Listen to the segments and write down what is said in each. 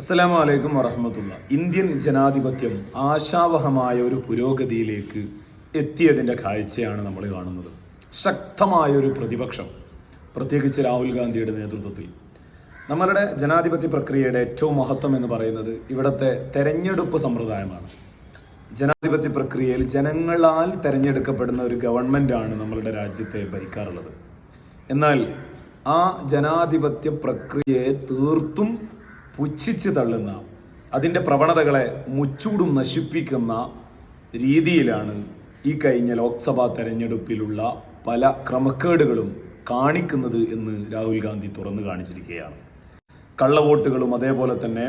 അസ്സലാമു അലൈക്കും വറഹമത്തുള്ള. ഇന്ത്യൻ ജനാധിപത്യം ആശാവഹമായ ഒരു പുരോഗതിയിലേക്ക് എത്തിയതിന്റെ കാഴ്ചയാണ് നമ്മൾ കാണുന്നത്. ശക്തമായ ഒരു പ്രതിപക്ഷം പ്രത്യേകിച്ച് രാഹുൽ ഗാന്ധിയുടെ നേതൃത്വത്തിൽ. നമ്മളുടെ ജനാധിപത്യ പ്രക്രിയയുടെ ഏറ്റവും മഹത്വം എന്ന് പറയുന്നത് ഇവിടുത്തെ തെരഞ്ഞെടുപ്പ് സമ്പ്രദായമാണ്. ജനാധിപത്യ പ്രക്രിയയിൽ ജനങ്ങളാൽ തെരഞ്ഞെടുക്കപ്പെടുന്ന ഒരു ഗവൺമെന്റാണ് നമ്മളുടെ രാജ്യത്തെ ഭരിക്കാറുള്ളത്. എന്നാൽ ആ ജനാധിപത്യ പ്രക്രിയയെ തീർത്തും പുച്ഛിച്ച് തള്ളുന്ന അതിന്റെ പ്രവണതകളെ മുച്ചൂടും നശിപ്പിക്കുന്ന രീതിയിലാണ് ഈ കഴിഞ്ഞ ലോക്സഭാ തെരഞ്ഞെടുപ്പിലുള്ള പല ക്രമക്കേടുകളും കാണിക്കുന്നത് എന്ന് രാഹുൽ ഗാന്ധി തുറന്നു കാണിച്ചിരിക്കുകയാണ്. കള്ളവോട്ടുകളും അതേപോലെ തന്നെ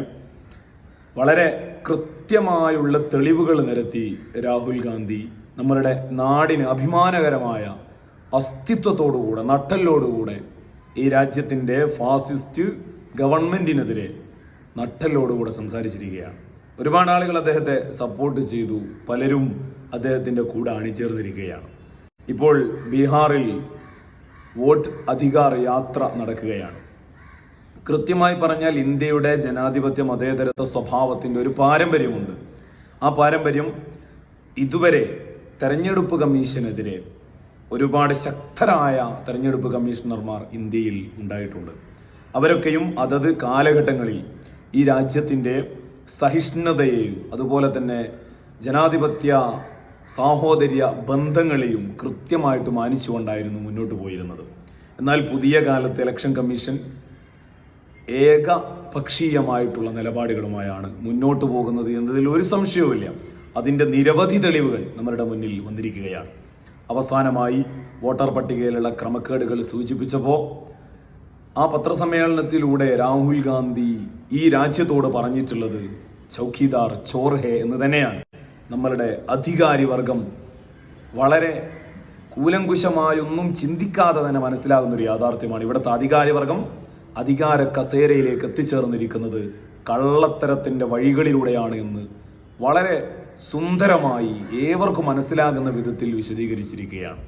വളരെ കൃത്യമായുള്ള തെളിവുകൾ നിരത്തി രാഹുൽ ഗാന്ധി നമ്മളുടെ നാടിന് അഭിമാനകരമായ അസ്തിത്വത്തോടുകൂടെ നട്ടലോടുകൂടെ ഈ രാജ്യത്തിന്റെ ഫാസിസ്റ്റ് ഗവൺമെന്റിനെതിരെ നട്ടലോടുകൂടെ സംസാരിച്ചിരിക്കുകയാണ്. ഒരുപാട് ആളുകൾ അദ്ദേഹത്തെ സപ്പോർട്ട് ചെയ്തു. പലരും അദ്ദേഹത്തിന്റെ കൂടെ അണിചേർന്നിരിക്കുകയാണ്. ഇപ്പോൾ ബീഹാറിൽ വോട്ട് അധികാർ യാത്ര നടക്കുകയാണ്. കൃത്യമായി പറഞ്ഞാൽ ഇന്ത്യയുടെ ജനാധിപത്യ മതേതരത്വ സ്വഭാവത്തിന്റെ ഒരു പാരമ്പര്യമുണ്ട്. ആ പാരമ്പര്യം ഇതുവരെ തെരഞ്ഞെടുപ്പ് കമ്മീഷനെതിരെ ഒരുപാട് ശക്തരായ തെരഞ്ഞെടുപ്പ് കമ്മീഷണർമാർ ഇന്ത്യയിൽ ഉണ്ടായിട്ടുണ്ട്. അവരൊക്കെയും അതത് കാലഘട്ടങ്ങളിൽ ഈ രാജ്യത്തിന്റെ സഹിഷ്ണുതയെയും അതുപോലെ തന്നെ ജനാധിപത്യ സാഹോദര്യ ബന്ധങ്ങളെയും കൃത്യമായിട്ട് മാനിച്ചുകൊണ്ടായിരുന്നു മുന്നോട്ട് പോയിരുന്നത്. എന്നാൽ പുതിയ കാലത്ത് ഇലക്ഷൻ കമ്മീഷൻ ഏകപക്ഷീയമായിട്ടുള്ള നിലപാടുകളുമായാണ് മുന്നോട്ട് പോകുന്നത് എന്നതിൽ ഒരു സംശയവുമില്ല. അതിന്റെ നിരവധി തെളിവുകൾ നമ്മുടെ മുന്നിൽ വന്നിരിക്കുകയാണ്. അവസാനമായി വോട്ടർ പട്ടികയിലുള്ള ക്രമക്കേടുകൾ സൂചിപ്പിച്ചപ്പോൾ ആ പത്രസമ്മേളനത്തിലൂടെ രാഹുൽ ഗാന്ധി ഈ രാജ്യത്തോട് പറഞ്ഞിട്ടുള്ളത് ചൗക്കിദാർ ചോർഹെ എന്ന് തന്നെയാണ്. നമ്മളുടെ അധികാരി വർഗം വളരെ കൂലങ്കുശമായൊന്നും ചിന്തിക്കാതെ തന്നെ മനസ്സിലാകുന്ന ഒരു യാഥാർത്ഥ്യമാണ് ഇവിടുത്തെ അധികാരി വർഗം അധികാര കസേരയിലേക്ക് എത്തിച്ചേർന്നിരിക്കുന്നത് കള്ളത്തരത്തിന്റെ വഴികളിലൂടെയാണ് എന്ന് വളരെ സുന്ദരമായി ഏവർക്കും മനസ്സിലാകുന്ന വിധത്തിൽ വിശദീകരിച്ചിരിക്കുകയാണ്.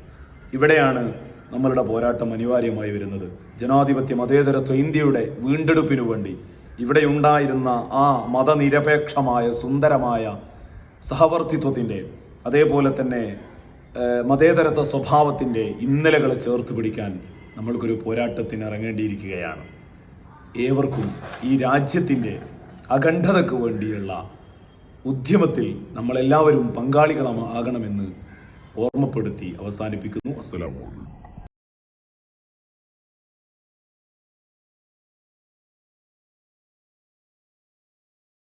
ഇവിടെയാണ് നമ്മളുടെ പോരാട്ടം അനിവാര്യമായി വരുന്നത്. ജനാധിപത്യ മതേതരത്വ ഇന്ത്യയുടെ വീണ്ടെടുപ്പിനു വേണ്ടി. ഇവിടെ ഉണ്ടായിരുന്ന ആ മതനിരപേക്ഷമായ സുന്ദരമായ സഹവർത്തിത്വത്തിന്റെ അതേപോലെ തന്നെ മതേതരത്വ സ്വഭാവത്തിന്റെ ഇന്നലകളെ ചേർത്ത് പിടിക്കാൻ നമ്മൾക്കൊരു പോരാട്ടത്തിന് ഇറങ്ങേണ്ടിയിരിക്കുകയാണ്. ഏവർക്കും ഈ രാജ്യത്തിന്റെ അഖണ്ഡതയ്ക്ക് വേണ്ടിയുള്ള ഉദ്യമത്തിൽ നമ്മളെല്ലാവരും പങ്കാളികളാകണമെന്ന് ഓർമ്മപ്പെടുത്തി അവസാനിപ്പിക്കുന്നു. അസ്സലാമു അലൈക്കും.